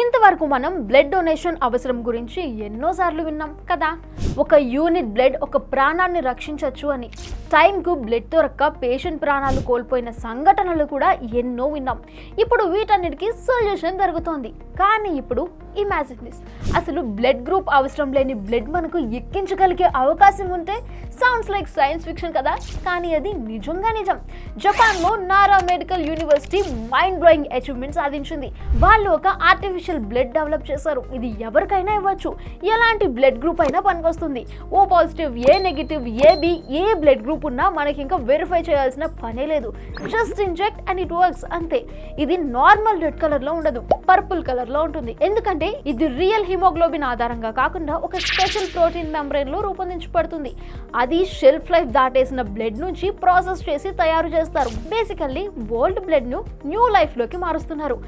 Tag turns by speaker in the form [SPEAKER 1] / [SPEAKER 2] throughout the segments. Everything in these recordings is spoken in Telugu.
[SPEAKER 1] ఇంతవరకు మనం బ్లడ్ డొనేషన్ అవసరం గురించి ఎన్నోసార్లు విన్నాం కదా. ఒక యూనిట్ బ్లడ్ ఒక ప్రాణాన్ని రక్షించవచ్చు అని. టైంకు బ్లడ్ దొరక్క పేషెంట్ ప్రాణాలు కోల్పోయిన సంఘటనలు కూడా ఎన్నో విన్నాం. ఇప్పుడు వీటన్నిటికీ సొల్యూషన్ దొరుకుతోంది. కానీ ఇప్పుడు ఇమాజిన్ దిస్. అసలు బ్లడ్ గ్రూప్ అవసరం లేని బ్లడ్ మనకు ఎక్కించగలిగే అవకాశం ఉంటే సౌండ్స్ లైక్ సైన్స్ ఫిక్షన్ కదా? కానీ అది నిజంగా నిజం. జపాన్లో Nara medical university mind blowing achievement సాధించింది. వాళ్ళు ఒక ఆర్టిఫిషియల్ బ్లడ్ డెవలప్ చేశారు. ఇది ఎవరికైనా ఇవ్వచ్చు. ఎలాంటి బ్లడ్ గ్రూప్ అయినా పనికొస్తుంది. O positive A negative A B A blood group ఉన్నా మనకి ఇంకా వెరిఫై చేయాల్సిన పనే లేదు. Just inject and it works అంతే. ఇది నార్మల్ రెడ్ కలర్లో ఉండదు. పర్పుల్ కలర్లో ఉంటుంది. ఎందుకంటే ఇది రియల్ హిమోగ్లోబిన్ ఆధారంగా కాకుండా ఒక స్పెషల్ ప్రోటీన్ మెంబ్రెయిన్లో రూపొందించబడుతుంది. అది షెల్ఫ్ లైఫ్ దాటేసిన బ్లడ్ నుంచి ప్రాసెస్ చేసి తయారు చేస్తారు. బేసికల్లీ ఓల్డ్ బ్లడ్ను న్యూ లైఫ్లోకి మారుస్తున్నారు.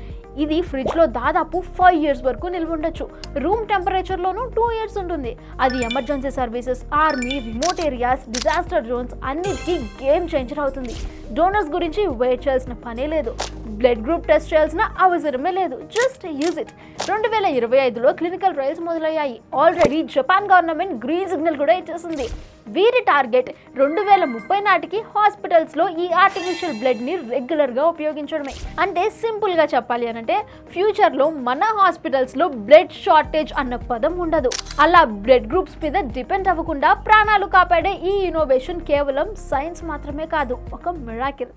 [SPEAKER 1] ఇది ఫ్రిడ్జ్లో దాదాపు ఫైవ్ ఇయర్స్ వరకు నిల్వ ఉండొచ్చు. రూమ్ టెంపరేచర్లోనూ టూ ఇయర్స్ ఉంటుంది. అది emergency services army remote areas disaster zones అన్నిటికీ గేమ్ చేంజర్ అవుతుంది. డోనర్స్ గురించి వెయిట్ చేయాల్సిన పనే లేదు. బ్లడ్ గ్రూప్ టెస్ట్ చేయాల్సిన అవసరమే లేదు. జస్ట్ యూజ్ ఇట్ రెండు వేల ఇరవై ఐదులో క్లినికల్ ట్రయల్స్ మొదలయ్యాయి. Already Japan government green signal కూడా ఇచ్చేసింది. వీరి టార్గెట్ రెండు వేల ముప్పై నాటికి హాస్పిటల్స్లో ఈ ఆర్టిఫిషియల్ బ్లడ్ని రెగ్యులర్గా ఉపయోగించడమే. అంటే సింపుల్గా చెప్పాలి అనంటే ఫ్యూచర్లో మన హాస్పిటల్స్లో బ్లడ్ షార్టేజ్ అన్న పదం ఉండదు. అలా బ్లడ్ గ్రూప్స్ మీద డిపెండ్ అవ్వకుండా ప్రాణాలు కాపాడే ఈ ఇన్నోవేషన్ కేవలం సైన్స్ మాత్రమే కాదు ఒక మిరాకిల్